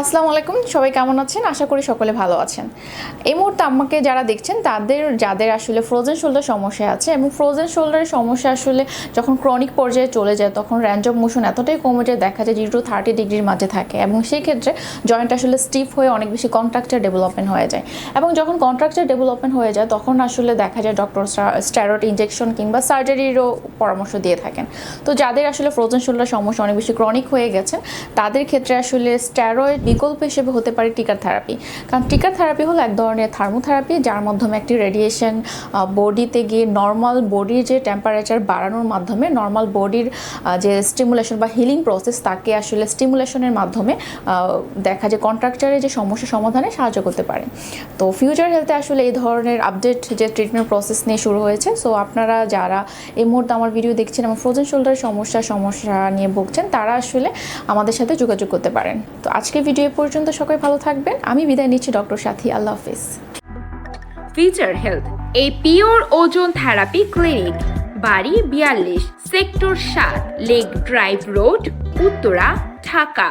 আসসালামু আলাইকুম, সবাই কেমন আছেন? আশা করি সকলে ভালো আছেন। এই মুহূর্তে আমাকে যারা দেখছেন, তাদের, যাদের আসলে ফ্রোজেন শোল্ডার সমস্যা আছে এবং ফ্রোজেন শোল্ডারের সমস্যা আসলে যখন ক্রনিক পর্যায়ে চলে যায়, তখন র্যাঞ্জ অফ মোশন এতটাই কমে যায়, দেখা যায় জিরো থার্টি ডিগ্রির মাঝে থাকে এবং সেই ক্ষেত্রে জয়েন্ট আসলে স্টিফ হয়ে অনেক বেশি কন্ট্রাকচার ডেভেলপমেন্ট হয়ে যায় এবং যখন কন্ট্রাকচার ডেভেলপমেন্ট হয়ে যায়, তখন আসলে দেখা যায় ডক্টর স্টেরয়েড ইনজেকশন কিংবা সার্জারিরও পরামর্শ দিয়ে থাকেন। তো যাদের আসলে ফ্রোজেন শোল্ডার সমস্যা অনেক বেশি ক্রনিক হয়ে গেছেন তাদের ক্ষেত্রে আসলে স্টেরয়েড বিকল্প হিসেবে হতে পারে টিকার থেরাপি। কারণ টিকার থেরাপি হলো এক ধরনের থার্মোথেরাপি, যার মাধ্যমে একটি রেডিয়েশন বডিতে গিয়ে নর্মাল বডির যে টেম্পারেচার বাড়ানোর মাধ্যমে নর্মাল বডির যে স্টিমুলেশন বা হিলিং প্রসেস তাকে আসলে স্টিমুলেশনের মাধ্যমে দেখা যায় কন্ট্রাকচারের যে সমস্যা সমাধানে সাহায্য করতে পারে। তো ফিউচার হেলথে আসলে এই ধরনের আপডেট যে ট্রিটমেন্ট প্রসেস নিয়ে শুরু হয়েছে। সো আপনারা যারা এই মুহূর্তে আমার ভিডিও দেখছেন এবং ফ্রোজেন শোল্ডারের সমস্যা সমস্যা নিয়ে ভুগছেন, তারা আসলে আমাদের সাথে যোগাযোগ করতে পারেন। তো আজকে ভিডিও এ পর্যন্ত সবাই ভালো থাকবেন। আমি বিদায় নিচ্ছি ডক্টর সাথী, আল্লাহ হাফিজ। ফিউচার হেলথ এই পিওর ওজন থেরাপি ক্লিনিক বাড়ি বিয়াল্লিশ, সেক্টর সাত lake drive road Uttara, Dhaka.